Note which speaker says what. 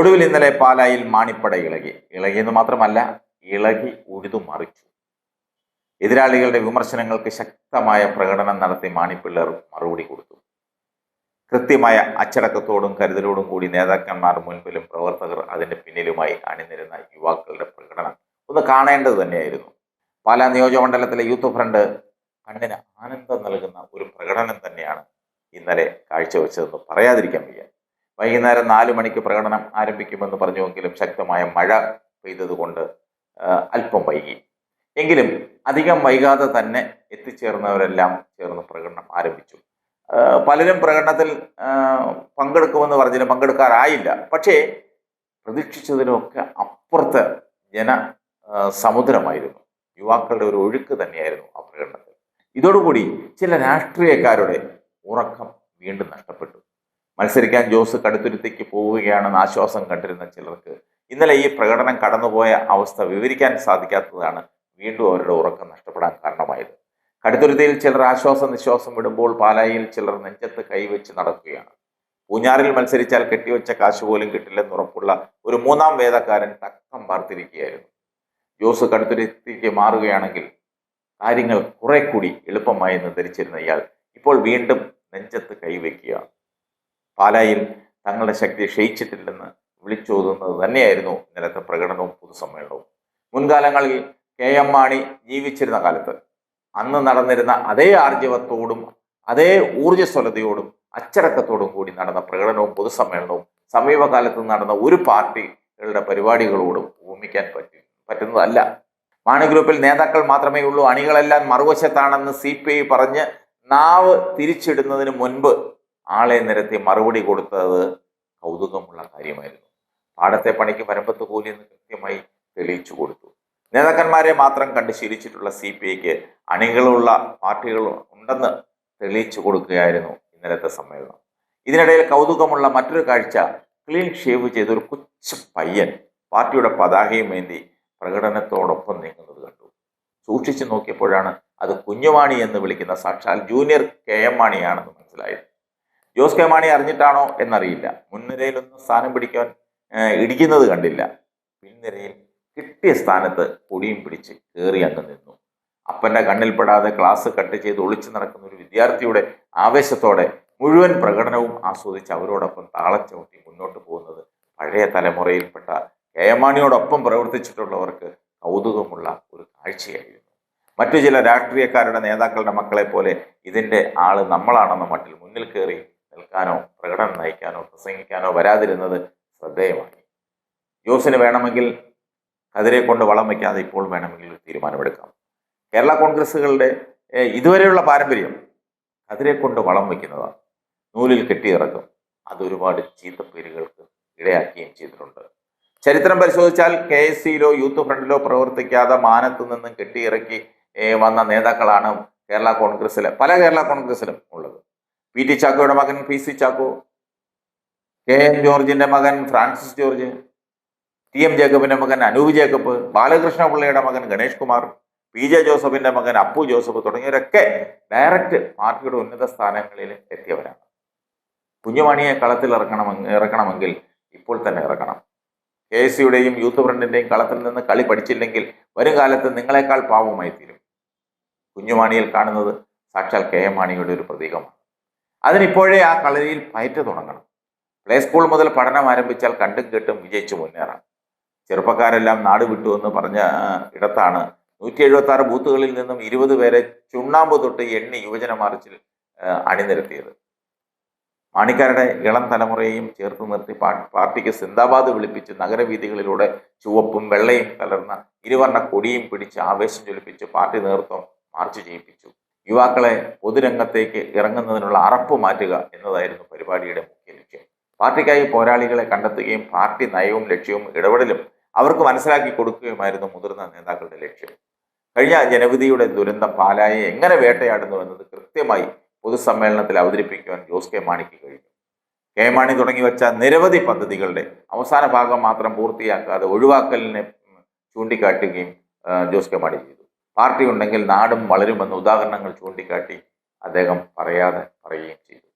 Speaker 1: ഒടുവിൽ ഇന്നലെ പാലായിൽ മാണിപ്പട ഇളകി. ഇളകിയെന്ന് മാത്രമല്ല ഇളകി ഉഴുതു മറിച്ചു. എതിരാളികളുടെ വിമർശനങ്ങൾക്ക് ശക്തമായ പ്രകടനം നടത്തി മാണിപ്പിള്ളർ മറുപടി കൊടുത്തു. കൃത്യമായ അച്ചടക്കത്തോടും കരുതലോടും കൂടി നേതാക്കന്മാർ മുൻപിലും പ്രവർത്തകർ അതിന്റെ പിന്നിലുമായി അണിനിരുന്ന യുവാക്കളുടെ പ്രകടനം ഒന്ന് കാണേണ്ടത് തന്നെയായിരുന്നു. പാലാ നിയോജകമണ്ഡലത്തിലെ യൂത്ത് ഫ്രണ്ട് കണ്ണിന് ആനന്ദം നൽകുന്ന ഒരു പ്രകടനം തന്നെയാണ് ഇന്നലെ കാഴ്ചവെച്ചതെന്ന് പറയാതിരിക്കാൻ വയ്യ. വൈകുന്നേരം നാല് മണിക്ക് പ്രകടനം ആരംഭിക്കുമെന്ന് പറഞ്ഞുവെങ്കിലും ശക്തമായ മഴ പെയ്തതുകൊണ്ട് അല്പം വൈകി. എങ്കിലും അധികം വൈകാതെ തന്നെ എത്തിച്ചേർന്നവരെല്ലാം ചേർന്ന് പ്രകടനം ആരംഭിച്ചു. പലരും പ്രകടനത്തിൽ പങ്കെടുക്കുമെന്ന് പറഞ്ഞതിന് പങ്കെടുക്കാറായില്ല. പക്ഷേ പ്രതീക്ഷിച്ചതിനൊക്കെ അപ്പുറത്ത് ജന സമുദ്രമായിരുന്നു. യുവാക്കളുടെ ഒരു ഒഴുക്ക് തന്നെയായിരുന്നു ആ പ്രകടനത്തിൽ. ഇതോടുകൂടി ചില രാഷ്ട്രീയക്കാരുടെ ഉറക്കം വീണ്ടും നഷ്ടപ്പെട്ടു. മത്സരിക്കാൻ ജോസ് കടുത്തുരുത്തേക്ക് പോവുകയാണെന്ന് ആശ്വാസം കണ്ടിരുന്ന ചിലർക്ക് ഇന്നലെ ഈ പ്രകടനം കടന്നുപോയ അവസ്ഥ വിവരിക്കാൻ സാധിക്കാത്തതാണ് വീണ്ടും അവരുടെ ഉറക്കം നഷ്ടപ്പെടാൻ കാരണമായത്. കടുത്തുരുത്തിയിൽ ചിലർ ആശ്വാസ നിശ്വാസം വിടുമ്പോൾ പാലായിൽ ചിലർ നെഞ്ചത്ത് കൈവച്ച് നടക്കുകയാണ്. പൂഞ്ഞാറിൽ മത്സരിച്ചാൽ കെട്ടിവെച്ച കാശ് പോലും കിട്ടില്ലെന്ന് ഉറപ്പുള്ള ഒരു മൂന്നാം വേദക്കാരൻ തക്കം പാർത്തിരിക്കുകയായിരുന്നു. ജോസ് കടുത്തുരുത്തിക്ക് മാറുകയാണെങ്കിൽ കാര്യങ്ങൾ കുറെ കൂടി എളുപ്പമായി എന്ന് ധരിച്ചിരുന്ന ഇയാൾ ഇപ്പോൾ വീണ്ടും നെഞ്ചത്ത് കൈവയ്ക്കുകയാണ്. പാലായിൽ തങ്ങളുടെ ശക്തി ക്ഷയിച്ചിട്ടില്ലെന്ന് വിളിച്ചോതുന്നത് തന്നെയായിരുന്നു ഇന്നലത്തെ പ്രകടനവും പൊതുസമ്മേളനവും. മുൻകാലങ്ങളിൽ കെ എം മാണി ജീവിച്ചിരുന്ന കാലത്ത് അന്ന് നടന്നിരുന്ന അതേ ആർജവത്തോടും അതേ ഊർജസ്വലതയോടും അച്ചടക്കത്തോടും കൂടി നടന്ന പ്രകടനവും പൊതുസമ്മേളനവും സമീപകാലത്ത് നടന്ന ഒരു പാർട്ടികളുടെ പരിപാടികളോടും ഭൂമിക്കാൻ പറ്റി പറ്റുന്നതല്ല. മാണി ഗ്രൂപ്പിൽ നേതാക്കൾ മാത്രമേ ഉള്ളൂ അണികളെല്ലാം മറുവശത്താണെന്ന് സി പി ഐ പറഞ്ഞ് നാവ് തിരിച്ചിടുന്നതിന് മുൻപ് ആളെ നിരത്തി മറുപടി കൊടുത്തത് കൗതുകമുള്ള കാര്യമായിരുന്നു. പാടത്തെ പണിക്ക് വരമ്പത്ത് കൂലി എന്ന് കൃത്യമായി തെളിയിച്ചു കൊടുത്തു. നേതാക്കന്മാരെ മാത്രം കണ്ട് ശീലിച്ചിട്ടുള്ള സി പി ഐക്ക് അണികളുള്ള പാർട്ടികൾ ഉണ്ടെന്ന് തെളിയിച്ചു കൊടുക്കുകയായിരുന്നു ഇന്നലത്തെ സമ്മേളനം. ഇതിനിടയിൽ കൗതുകമുള്ള മറ്റൊരു കാഴ്ച ക്ലീൻ ഷേവ് ചെയ്ത ഒരു കൊച്ചു പയ്യൻ പാർട്ടിയുടെ പതാകയും ഏന്തി പ്രകടനത്തോടൊപ്പം നീങ്ങുന്നത് കണ്ടു. സൂക്ഷിച്ചു നോക്കിയപ്പോഴാണ് അത് കുഞ്ഞുമാണി എന്ന് വിളിക്കുന്ന സാക്ഷാൽ ജൂനിയർ കെ എം മാണിയാണെന്ന് മനസ്സിലായത്. ജോസ് കെ മാണി അറിഞ്ഞിട്ടാണോ എന്നറിയില്ല. മുൻനിരയിലൊന്നും സ്ഥാനം പിടിക്കാൻ ഇടിക്കുന്നത് കണ്ടില്ല. പിൻനിരയിൽ കിട്ടിയ സ്ഥാനത്ത് പൊടിയും പിടിച്ച് കയറി അങ്ങ് നിന്നു. അപ്പന്റെ കണ്ണിൽപ്പെടാതെ ക്ലാസ് കട്ട് ചെയ്ത് ഒളിച്ചു നടക്കുന്ന ഒരു വിദ്യാർത്ഥിയുടെ ആവേശത്തോടെ മുഴുവൻ പ്രകടനവും ആസ്വദിച്ച് അവരോടൊപ്പം താളച്ചവിട്ടി മുന്നോട്ട് പോകുന്നത് പഴയ തലമുറയിൽപ്പെട്ട കെ എം മാണിയോടൊപ്പം പ്രവർത്തിച്ചിട്ടുള്ളവർക്ക് കൗതുകമുള്ള ഒരു കാഴ്ചയായിരുന്നു. മറ്റു ചില രാഷ്ട്രീയക്കാരുടെ നേതാക്കളുടെ മക്കളെ പോലെ ഇതിന്റെ ആൾ നമ്മളാണെന്ന മട്ടിൽ മുന്നിൽ കയറി നിൽക്കാനോ പ്രകടനം നയിക്കാനോ പ്രസംഗിക്കാനോ വരാതിരുന്നത് ശ്രദ്ധേയമാണ്. ജോസിന് വേണമെങ്കിൽ കതിരെ കൊണ്ട് വളം വയ്ക്കാതെ ഇപ്പോൾ വേണമെങ്കിൽ തീരുമാനമെടുക്കാം. കേരള കോൺഗ്രസ്സുകളുടെ ഇതുവരെയുള്ള പാരമ്പര്യം കതിരെ കൊണ്ട് വളം വയ്ക്കുന്നതാണ്. നൂലിൽ കെട്ടിയിറക്കും. അത് ഒരുപാട് ചീത്തപ്പേരുകൾക്ക് ഇടയാക്കുകയും ചെയ്തിട്ടുണ്ട്. ചരിത്രം പരിശോധിച്ചാൽ കെ എസ് സിയിലോ യൂത്ത് ഫ്രണ്ടിലോ പ്രവർത്തിക്കാതെ മാനത്തു നിന്നും കെട്ടിയിറക്കി വന്ന നേതാക്കളാണ് കേരള കോൺഗ്രസ്സിലെ പല കേരള കോൺഗ്രസ്സിലും ഉള്ളത്. പി ടി ചാക്കോയുടെ മകൻ P C Chacko K M ജോർജിന്റെ മകൻ ഫ്രാൻസിസ് ജോർജ് ടി എം ജേക്കബിന്റെ മകൻ അനൂപ് ജേക്കബ് ബാലകൃഷ്ണ പിള്ളയുടെ മകൻ ഗണേഷ് കുമാർ പി ജെ ജോസഫിന്റെ മകൻ അപ്പു ജോസഫ് തുടങ്ങിയവരൊക്കെ ഡയറക്റ്റ് പാർട്ടിയുടെ ഉന്നത സ്ഥാനങ്ങളിൽ എത്തിയവരാണ്. കുഞ്ഞുമണിയെ കളത്തിൽ ഇറക്കണം ഇറക്കണമെങ്കിൽ ഇപ്പോൾ തന്നെ ഇറക്കണം. കെ എസ് സിയുടെയും യൂത്ത് ഫ്രണ്ടിന്റെയും കളത്തിൽ നിന്ന് കളി പഠിച്ചില്ലെങ്കിൽ വരും കാലത്ത് നിങ്ങളെക്കാൾ പാവമായി തീരും കുഞ്ഞുമാണിയിൽ കാണുന്നത് സാക്ഷാൽ കെ എം മാണിയുടെ ഒരു പ്രതീകമാണ്. അതിനിപ്പോഴേ ആ കളരിയിൽ പയറ്റ് തുടങ്ങണം. പ്ലേ സ്കൂൾ മുതൽ പഠനം ആരംഭിച്ചാൽ കണ്ടും കേട്ടും വിജയിച്ചു മുന്നേറാം. ചെറുപ്പക്കാരെല്ലാം നാട് വിട്ടു എന്ന് പറഞ്ഞ ഇടത്താണ് നൂറ്റി എഴുപത്തി ആറ് ബൂത്തുകളിൽ നിന്നും ഇരുപത് പേരെ ചുണ്ണാമ്പ് തൊട്ട് എണ്ണി യുവജന മാർച്ചിൽ അണിനിരത്തിയത്. മാണിക്കാരുടെ ഇളം തലമുറയെയും ചേർത്ത് നിർത്തി പാർട്ടിക്ക് സിന്ദാബാദ് വിളിപ്പിച്ച് നഗരവീഥികളിലൂടെ ചുവപ്പും വെള്ളയും കലർന്ന ഇരുവർണ കൊടിയും പിടിച്ച് ആവേശം ജ്വലിപ്പിച്ച് പാർട്ടി നേതൃത്വം മാർച്ച് ചെയ്യിപ്പിച്ചു യുവാക്കളെ പൊതുരംഗത്തേക്ക് ഇറങ്ങുന്നതിനുള്ള അറപ്പ് മാറ്റുക എന്നതായിരുന്നു പരിപാടിയുടെ മുഖ്യ ലക്ഷ്യം. പാർട്ടിക്കായി പോരാളികളെ കണ്ടെത്തുകയും പാർട്ടി നയവും ലക്ഷ്യവും ഇടപെടലും അവർക്ക് മനസ്സിലാക്കി കൊടുക്കുകയുമായിരുന്നു മുതിർന്ന നേതാക്കളുടെ ലക്ഷ്യം. കഴിഞ്ഞ ജനവിധിയുടെ ദുരന്തം പാലായെ എങ്ങനെ വേട്ടയാടുന്നു എന്നത് കൃത്യമായി പൊതുസമ്മേളനത്തിൽ അവതരിപ്പിക്കുവാൻ ജോസ് കെ മാണിക്ക് കഴിഞ്ഞു. കെ മാണി തുടങ്ങി വെച്ച നിരവധി പദ്ധതികളുടെ അവസാന ഭാഗം മാത്രം പൂർത്തിയാക്കാതെ ഒഴിവാക്കലിനെ ചൂണ്ടിക്കാട്ടുകയും ജോസ് കെ മാണി ചെയ്തു. പാർട്ടി ഉണ്ടെങ്കിൽ നാടും വളരുമെന്ന് ഉദാഹരണങ്ങൾ ചൂണ്ടിക്കാട്ടി അദ്ദേഹം പറയാതെ പറയുകയും ചെയ്തു.